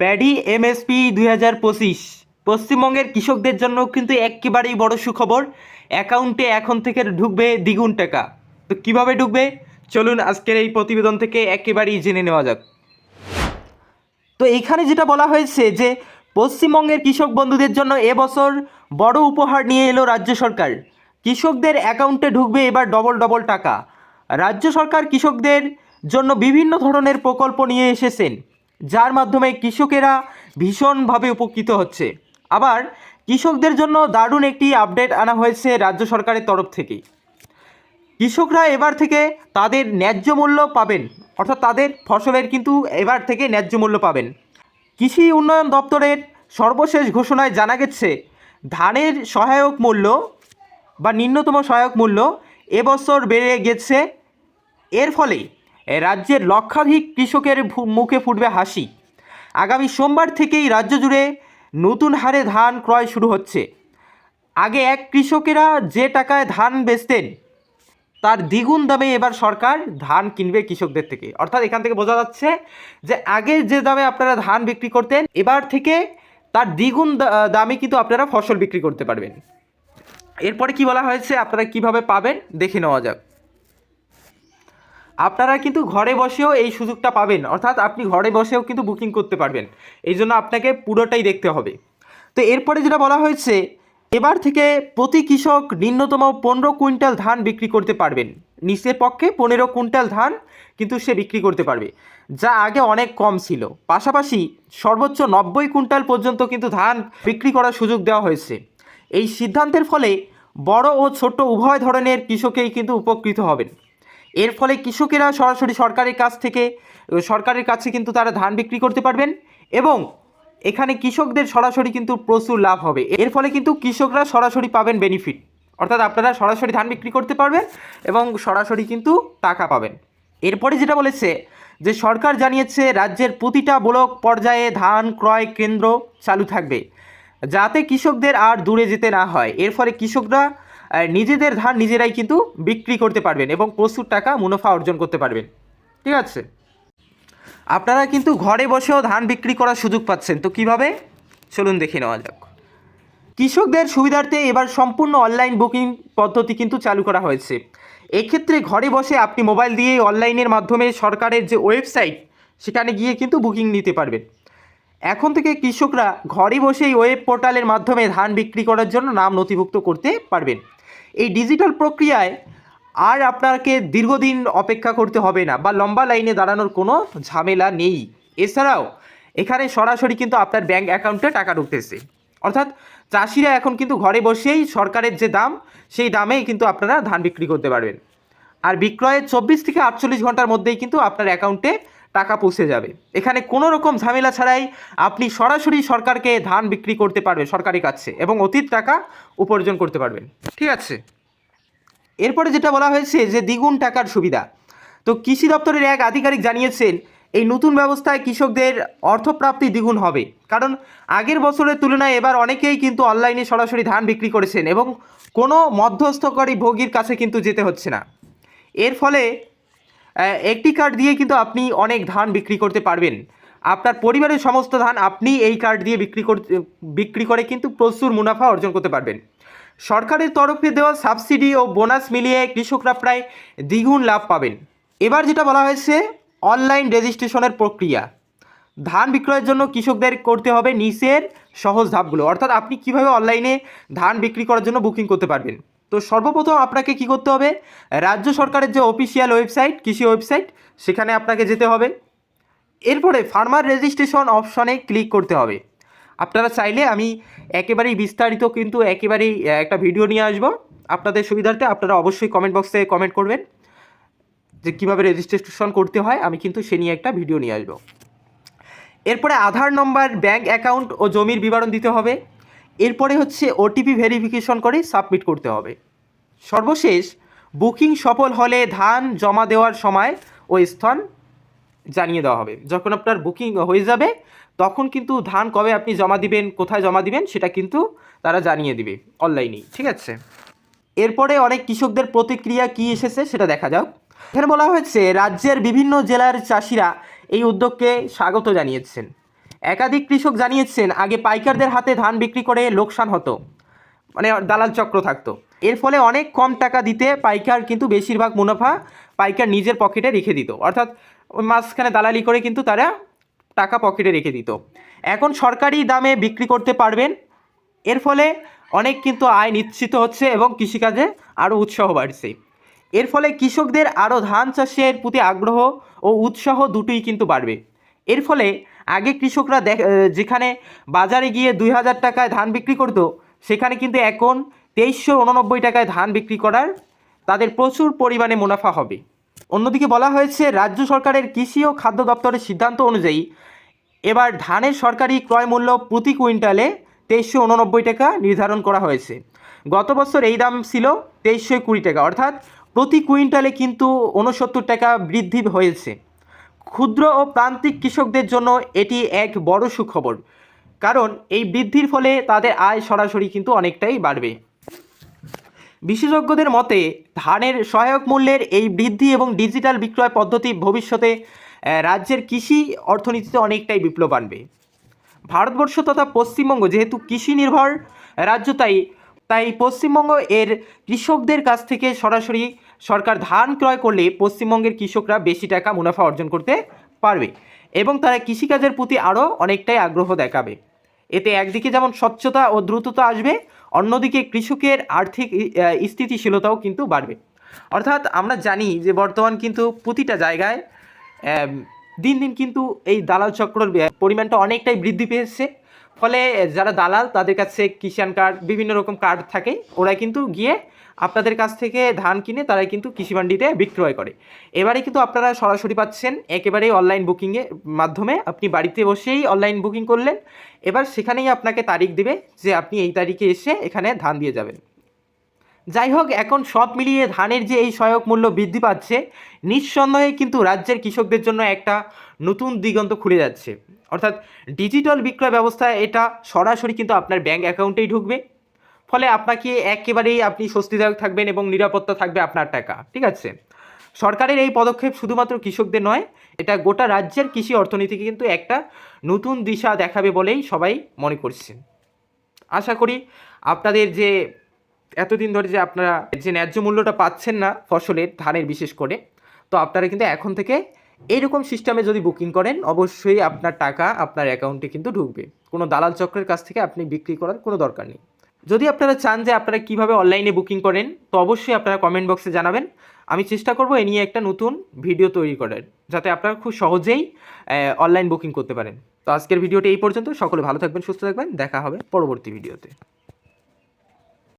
Paddy MSP দুই হাজার পঁচিশ। পশ্চিমবঙ্গের কৃষকদের জন্য কিন্তু একেবারেই বড় সুখবর, অ্যাকাউন্টে এখন থেকে ঢুকবে দ্বিগুণ টাকা। তো কীভাবে ঢুকবে? চলুন আজকের এই প্রতিবেদন থেকে একেবারেই জেনে নেওয়া যাক। তো এখানে যেটা বলা হয়েছে যে, পশ্চিমবঙ্গের কৃষক বন্ধুদের জন্য এবছর বড় উপহার নিয়ে এলো রাজ্য সরকার। কৃষকদের অ্যাকাউন্টে ঢুকবে এবার ডবল ডবল টাকা। রাজ্য সরকার কৃষকদের জন্য বিভিন্ন ধরনের প্রকল্প নিয়ে এসেছেন। যার মাধ্যমে কৃষকেরা ভীষণভাবে উপকৃত হচ্ছে। আবার কৃষকদের জন্য দারুণ একটি আপডেট আনা হয়েছে রাজ্য সরকারের তরফ থেকেই। কৃষকরা এবার থেকে তাদের ন্যায্য মূল্য পাবেন, অর্থাৎ তাদের ফসলের কিন্তু এবার থেকে ন্যায্য মূল্য পাবেন। কৃষি উন্নয়ন দপ্তরের সর্বশেষ ঘোষণায় জানা গেছে, ধানের সহায়ক মূল্য বা নিম্নতম সহায়ক মূল্য এবছর বেড়ে গেছে। এর ফলে রাজ্যের লক্ষাধিক কৃষকের মুখে ফুটবে হাসি। আগামী সোমবার থেকেই রাজ্য জুড়ে নতুন হারে ধান ক্রয় শুরু হচ্ছে। আগে এক কৃষকেরা যে টাকায় ধান বেচতেন, তার দ্বিগুণ দামে এবার সরকার ধান কিনবে কৃষকদের থেকে। অর্থাৎ এখান থেকে বোঝা যাচ্ছে যে আগে যে দামে আপনারা ধান বিক্রি করতেন, এবার থেকে তার দ্বিগুণ দামে কিন্তু আপনারা ফসল বিক্রি করতে পারবেন। এরপরে কি বলা হয়েছে, আপনারা কীভাবে পাবেন, দেখে নেওয়া যাক। আপনারা কিন্তু ঘরে বসেও এই সুযোগটা পাবেন। অর্থাৎ আপনি ঘরে বসেও কিন্তু বুকিং করতে পারবেন। এই জন্য আপনাকে পুরোটাই দেখতে হবে। তো এরপরে যেটা বলা হয়েছে, এবার থেকে প্রতি কৃষক ন্যূনতম পনেরো কুইন্টাল ধান বিক্রি করতে পারবেন। নিচের পক্ষে পনেরো কুইন্টাল ধান কিন্তু সে বিক্রি করতে পারবে। যা আগে অনেক কম ছিল। পাশাপাশি সর্বোচ্চ নব্বই কুইন্টাল পর্যন্ত কিন্তু ধান বিক্রি করার সুযোগ দেওয়া হয়েছে। এই সিদ্ধান্তের ফলে বড় ও ছোট উভয় ধরনের কৃষকেই কিন্তু উপকৃত হবেন। এর ফলে কৃষকেরা সরাসরি সরকারের কাছ থেকে সরকারের কাছে কিন্তু তারা ধান বিক্রি করতে পারবেন এবং এখানে কৃষকদের সরাসরি কিন্তু প্রচুর লাভ হবে। এর ফলে কিন্তু কৃষকরা সরাসরি পাবেন বেনিফিট অর্থাৎ আপনারা সরাসরি ধান বিক্রি করতে পারবেন এবং সরাসরি কিন্তু টাকা পাবেন। এরপরে যেটা বলেছে যে, সরকার জানিয়েছে রাজ্যের প্রতিটা ব্লক পর্যায়ে ধান ক্রয় কেন্দ্র চালু থাকবে, যাতে কৃষকদের আর দূরে যেতে না হয়। এর ফলে কৃষকরা নিজেদের ধান নিজেরাই কিন্তু বিক্রি করতে পারবেন এবং প্রচুর টাকা মুনাফা অর্জন করতে পারবেন। ঠিক আছে? আপনারা কিন্তু ঘরে বসেও ধান বিক্রি করার সুযোগ পাচ্ছেন। তো কীভাবে? চলুন দেখে নেওয়া যাক। কৃষকদের সুবিধার্থে এবার সম্পূর্ণ অনলাইন বুকিং পদ্ধতি কিন্তু চালু করা হয়েছে। এক্ষেত্রে ঘরে বসে আপনি মোবাইল দিয়ে অনলাইনের মাধ্যমে সরকারের যে ওয়েবসাইট, সেখানে গিয়ে কিন্তু বুকিং নিতে পারবেন। এখন থেকে কৃষকরা ঘরে বসেই ওয়েব পোর্টালের মাধ্যমে ধান বিক্রি করার জন্য নাম নথিভুক্ত করতে পারবেন। এই ডিজিটাল প্রক্রিয়ায় আর আপনাকে দীর্ঘদিন অপেক্ষা করতে হবে না বা লম্বা লাইনে দাঁড়ানোর কোনো ঝামেলা নেই। এছাড়াও, এখানে সরাসরি কিন্তু আপনার ব্যাঙ্ক অ্যাকাউন্টে টাকা ঢুকতেছে। অর্থাৎ চাষিরা এখন কিন্তু ঘরে বসেই সরকারের যে দাম, সেই দামেই কিন্তু আপনারা ধান বিক্রি করতে পারবেন। আর বিক্রয়ের চব্বিশ থেকে আটচল্লিশ ঘণ্টার মধ্যেই কিন্তু আপনার অ্যাকাউন্টে টাকা পৌঁছে যাবে। এখানে কোনো রকম ঝামেলা ছাড়াই আপনি সরাসরি সরকারকে ধান বিক্রি করতে পারবেন সরকারি কাছে এবং অতীত টাকা উপার্জন করতে পারবেন। ঠিক আছে? এরপরে যেটা বলা হয়েছে যে দ্বিগুণ টাকার সুবিধা। তো কৃষি দপ্তরের এক আধিকারিক জানিয়েছেন, এই নতুন ব্যবস্থায় কৃষকদের অর্থপ্রাপ্তি দ্বিগুণ হবে। কারণ আগের বছরের তুলনায় এবার অনেকেই কিন্তু অনলাইনে সরাসরি ধান বিক্রি করেছেন এবং কোনো মধ্যস্থকারী ভোগীর কাছে কিন্তু যেতে হচ্ছে না। এর ফলে একটি কার্ড দিয়ে কিন্তু আপনি অনেক ধান বিক্রি করতে পারবেন। আপনার পরিবারের সমস্ত ধান আপনি এই কার্ড দিয়ে বিক্রি করতে, বিক্রি করে কিন্তু প্রচুর মুনাফা অর্জন করতে পারবেন। সরকারের তরফে দেওয়া সাবসিডি ও বোনাস মিলিয়ে কৃষকরা প্রায় দ্বিগুণ লাভ পাবেন। এবার যেটা বলা হয়েছে অনলাইন রেজিস্ট্রেশনের প্রক্রিয়া। ধান বিক্রয়ের জন্য কৃষকদের করতে হবে নিচের সহজ ধাপগুলো। অর্থাৎ আপনি কীভাবে অনলাইনে ধান বিক্রি করার জন্য বুকিং করতে পারবেন। তো সর্বপ্রথম আপনাকে কি করতে হবে? রাজ্য সরকারের যে অফিসিয়াল ওয়েবসাইট কৃষি ওয়েবসাইট সেখানে আপনাকে যেতে হবে। এরপরে ফার্মার রেজিস্ট্রেশন অপশনে ক্লিক করতে হবে। আপনারা চাইলে আমি একেবারেই বিস্তারিত কিন্তু একেবারেই একটা ভিডিও নিয়ে আসব। আপনাদের সুবিধার্থে আপনারা অবশ্যই কমেন্ট বক্সে কমেন্ট করবেন যে কীভাবে রেজিস্ট্রেশন করতে হয়। আমি কিন্তু সে নিয়ে একটা ভিডিও নিয়ে আসব। এরপরে আধার নম্বর ব্যাঙ্ক অ্যাকাউন্ট ও জমির বিবরণ দিতে হবে। এরপরে হচ্ছে ওটিপি ভেরিফিকেশন করে সাবমিট করতে হবে। সর্বশেষ, বুকিং সফল হলে ধান জমা দেওয়ার সময় ওই স্থান জানিয়ে দেওয়া হবে। যখন আপনার বুকিং হয়ে যাবে, তখন কিন্তু ধান কবে আপনি জমা দিবেন, কোথায় জমা দিবেন, সেটা কিন্তু তারা জানিয়ে দিবে অনলাইনেই, ঠিক আছে? এরপরে অনেক কৃষকদের প্রতিক্রিয়া কি এসেছে সেটা দেখা যাক। এখানে বলা হয়েছে, রাজ্যের বিভিন্ন জেলার চাষিরা এই উদ্যোগকে স্বাগত জানিয়েছেন। একাধিক কৃষক জানিয়েছেন, আগে পাইকারদের হাতে ধান বিক্রি করে লোকসান হতো মানে দালাল চক্র থাকতো। এর ফলে অনেক কম টাকা দিতে পাইকার কিন্তু বেশিরভাগ মুনাফা পাইকার নিজের পকেটে রেখে দিত। অর্থাৎ মাঝখানে দালালি করে কিন্তু তারা টাকা পকেটে রেখে দিত। এখন সরকারি দামে বিক্রি করতে পারবেন। এর ফলে অনেক কিন্তু আয় নিশ্চিত হচ্ছে এবং কৃষিকাজে আরও উৎসাহ বাড়ছে। এর ফলে কৃষকদের আরও ধান চাষের প্রতি আগ্রহ ও উৎসাহ দুটোই কিন্তু বাড়বে। এর ফলে আগে কৃষকরা দেখ যেখানে বাজারে গিয়ে দুই হাজার টাকায় ধান বিক্রি করতো, সেখানে কিন্তু এখন তেইশশো উননব্বই টাকায় ধান বিক্রি করার তাদের প্রচুর পরিমাণে মুনাফা হবে। অন্যদিকে বলা হয়েছে, রাজ্য সরকারের কৃষি ও খাদ্য দপ্তরের সিদ্ধান্ত অনুযায়ী এবার ধানের সরকারি ক্রয় মূল্য প্রতি কুইন্টালে তেইশশো উননব্বই টাকা নির্ধারণ করা হয়েছে। গত বছর এই দাম ছিল তেইশশো কুড়ি টাকা। অর্থাৎ প্রতি কুইন্টালে কিন্তু উনসত্তর টাকা বৃদ্ধি হয়েছে। ক্ষুদ্র ও প্রান্তিক কৃষকদের জন্য এটি এক বড় সুখবর। কারণ এই বৃদ্ধির ফলে তাদের আয় সরাসরি কিন্তু অনেকটাই বাড়বে। বিশেষজ্ঞদের মতে, ধানের সহায়ক মূল্যের এই বৃদ্ধি এবং ডিজিটাল বিক্রয় পদ্ধতি ভবিষ্যতে রাজ্যের কৃষি অর্থনীতিতে অনেকটাই বিপ্লব আনবে। ভারতবর্ষ তথা পশ্চিমবঙ্গ যেহেতু কৃষি নির্ভর রাজ্য, তাই তাই পশ্চিমবঙ্গ এর কৃষকদের কাছ থেকে সরাসরি সরকার ধান ক্রয় করলে পশ্চিমবঙ্গের কৃষকরা বেশি টাকা মুনাফা অর্জন করতে পারবে এবং তারা কৃষিকাজের প্রতি আরও অনেকটাই আগ্রহ দেখাবে। এতে একদিকে যেমন স্বচ্ছতা ও দ্রুততা আসবে অন্যদিকে কৃষকের আর্থিক স্থিতিশীলতাও কিন্তু বাড়বে। অর্থাৎ আমরা জানি যে বর্তমান কিন্তু প্রতিটা জায়গায় দিন দিন কিন্তু এই দালাল চক্রর পরিমাণটা অনেকটাই বৃদ্ধি পেয়েছে। ফলে যারা দালাল, তাদের কাছে কিষাণ কার্ড, বিভিন্ন রকম কার্ড থাকে। ওরা কিন্তু গিয়ে আপনাদের কাছ থেকে ধান কিনে তারা কিন্তু কৃষি মান্ডিতে বিক্রয় করে। এবারে কিন্তু আপনারা সরাসরি পাচ্ছেন একেবারেই অনলাইন বুকিংয়ের মাধ্যমে। আপনি বাড়িতে বসেই অনলাইন বুকিং করলেন। এবার সেখানেই আপনাকে তারিখ দেবে যে আপনি এই তারিখে এসে এখানে ধান দিয়ে যাবেন। যাই হোক, এখন সব মিলিয়ে ধানের যে এই সহায়ক মূল্য বৃদ্ধি পাচ্ছে, নিঃসন্দেহে কিন্তু রাজ্যের কৃষকদের জন্য একটা নতুন দিগন্ত খুলে যাচ্ছে। অর্থাৎ ডিজিটাল বিক্রয় ব্যবস্থা, এটা সরাসরি কিন্তু আপনার ব্যাঙ্ক অ্যাকাউন্টেই ঢুকবে। ফলে আপনাকে একেবারেই আপনি স্বস্তিদায়ক থাকবেন এবং নিরাপত্তা থাকবে আপনার টাকা, ঠিক আছে? সরকারের এই পদক্ষেপ শুধুমাত্র কৃষকদের নয়, এটা গোটা রাজ্যের কৃষি অর্থনীতিকে কিন্তু একটা নতুন দিশা দেখাবে বলেই সবাই মনে করছেন আশা করি আপনাদের যে এতদিন ধরে যে আপনারা যে ন্যায্য মূল্যটা পাচ্ছেন না ফসলের, ধানের বিশেষ করে, তো আপনারা কিন্তু এখন থেকে এইরকম সিস্টেমে যদি বুকিং করেন, অবশ্যই আপনার টাকা আপনার অ্যাকাউন্টে কিন্তু ঢুকবে। কোনো দালাল চক্রের কাছ থেকে আপনি বিক্রি করার কোনো দরকার নেই। যদি আপনারা চান যে আপনারা কীভাবে অনলাইনে বুকিং করেন, তো অবশ্যই আপনারা কমেন্ট বক্সে জানাবেন। আমি চেষ্টা করব এ নিয়ে একটা নতুন ভিডিও তৈরি করার, যাতে আপনারা খুব সহজেই অনলাইন বুকিং করতে পারেন। তো আজকের ভিডিওটি এই পর্যন্ত। সকলে ভালো থাকবেন, সুস্থ থাকবেন। দেখা হবে পরবর্তী ভিডিওতে।